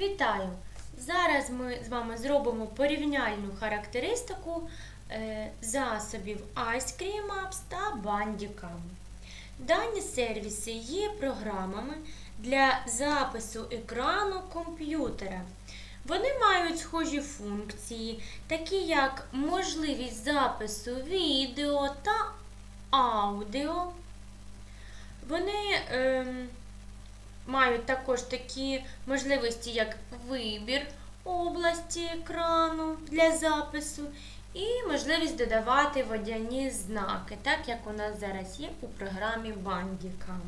Вітаю! Зараз ми з вами зробимо порівняльну характеристику е, засобів Ice Cream Apps та Bandicam. Дані сервіси є програмами для запису екрану комп'ютера. Вони мають схожі функції, такі як можливість запису відео та аудіо. Вони ем, мають також такі можливості, як вибір області екрану для запису і можливість додавати водяні знаки, так як у нас зараз є у програмі Bandicam.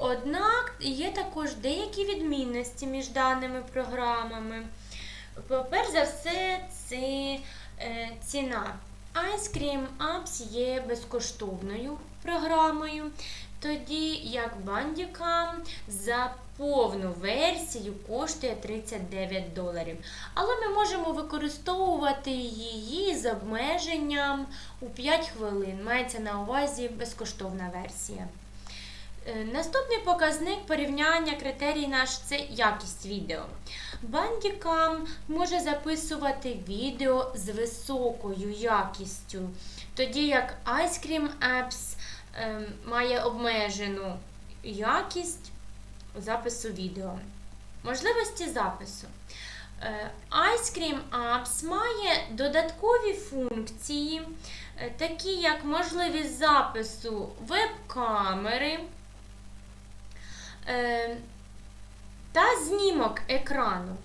Однак є також деякі відмінності між даними програмами. Перш за все, це е, ціна. Ice Apps є безкоштовною програмою, тоді як Bandicam за повну версію коштує 39 доларів. Але ми можемо використовувати її з обмеженням у 5 хвилин. Мається на увазі безкоштовна версія. Е, Наступний показник порівняння критерій наш це якість відео. Bandicam може записувати відео з високою якістю, тоді як Ice Cream Apps е, має обмежену якість запису відео. Можливості запису. Е, Ice Cream Apps має додаткові функції, е, такі як можливість запису веб-камери е, та знімок екрану.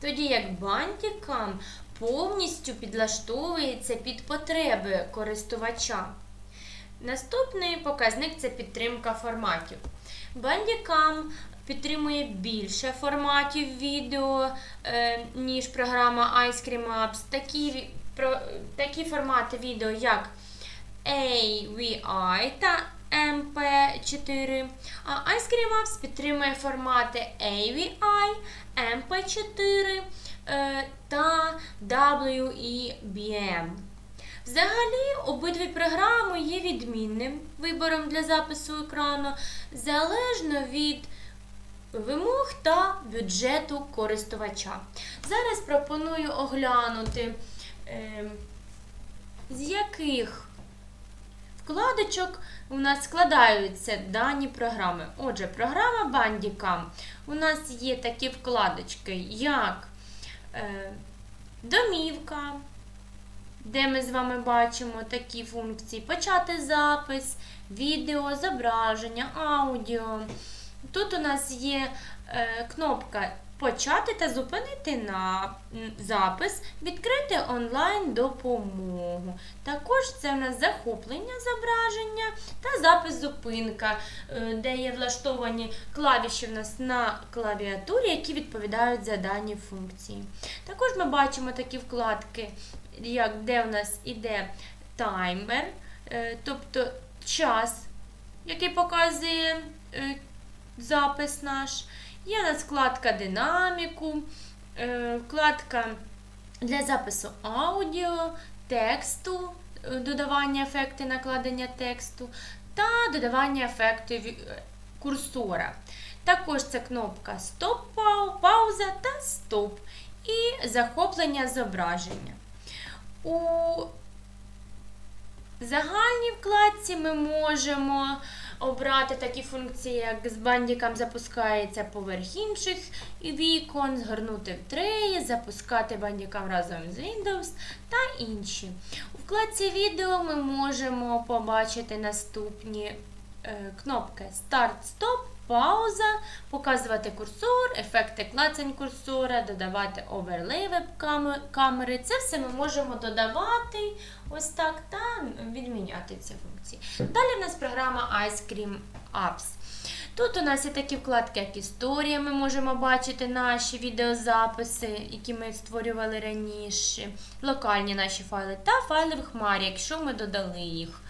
Тоді як Bandicam повністю підлаштовується під потреби користувача. Наступний показник це підтримка форматів. Bandicam підтримує більше форматів відео, е, ніж програма Ice Cream Apps. Такі, такі формати відео, як AVI та MP4. А Ice Apps підтримує формати AVI, MP4 е, та WEBM. Взагалі, обидві програми є відмінним вибором для запису екрану залежно від вимог та бюджету користувача. Зараз пропоную оглянути, е, з яких вкладочок у нас складаються дані програми. Отже, програма Bandicam. У нас є такі вкладочки, як е, домівка, де ми з вами бачимо такі функції: почати запис, відео, зображення, аудіо. Тут у нас є е, кнопка Почати та зупинити на запис, відкрити онлайн допомогу. Також це у нас захоплення зображення та запис зупинка, е, де є влаштовані клавіші в нас на клавіатурі, які відповідають за дані функції. Також ми бачимо такі вкладки, як де у нас іде таймер, е, тобто час, який показує е, запис наш. Є у нас вкладка динаміку, е, вкладка для запису аудіо, тексту, е, додавання ефекти накладення тексту та додавання ефектів е, курсора. Також це кнопка Стоп, пауза та стоп і захоплення зображення. У загальній вкладці ми можемо обрати такі функції, як з бандіком запускається поверх інших вікон, згорнути в треї, запускати бандікам разом з Windows та інші. У вкладці відео ми можемо побачити наступні е, кнопки Старт, Стоп, пауза, показувати курсор, ефекти клацань курсора, додавати оверлей веб-камери. Це все ми можемо додавати ось так та відміняти ці функції. Далі в нас програма Ice Cream Apps. Тут у нас є такі вкладки, як історія. Ми можемо бачити наші відеозаписи, які ми створювали раніше, локальні наші файли та файли в хмарі, якщо ми додали їх.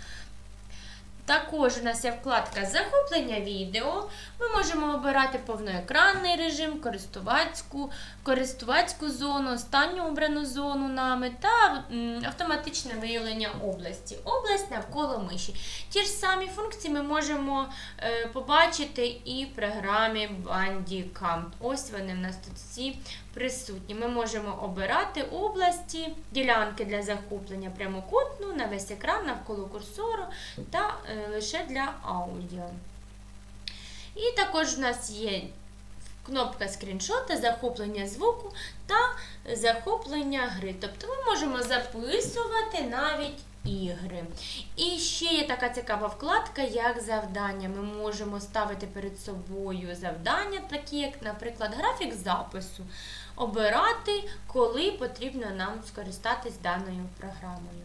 Також у нас є вкладка захоплення відео. Ми можемо обирати повноекранний режим, користувацьку, користувацьку зону, останню обрану зону нами та автоматичне виявлення області. Область навколо миші. Ті ж самі функції ми можемо е, побачити і в програмі Bandicam. Ось вони в нас тут всі присутні. Ми можемо обирати області, ділянки для захоплення прямокутну на весь екран навколо курсору та е, лише для аудіо. І також в нас є кнопка скріншота, захоплення звуку та захоплення гри. Тобто ми можемо записувати навіть ігри. І ще є така цікава вкладка, як завдання. Ми можемо ставити перед собою завдання, такі як, наприклад, графік запису, обирати, коли потрібно нам скористатись даною програмою.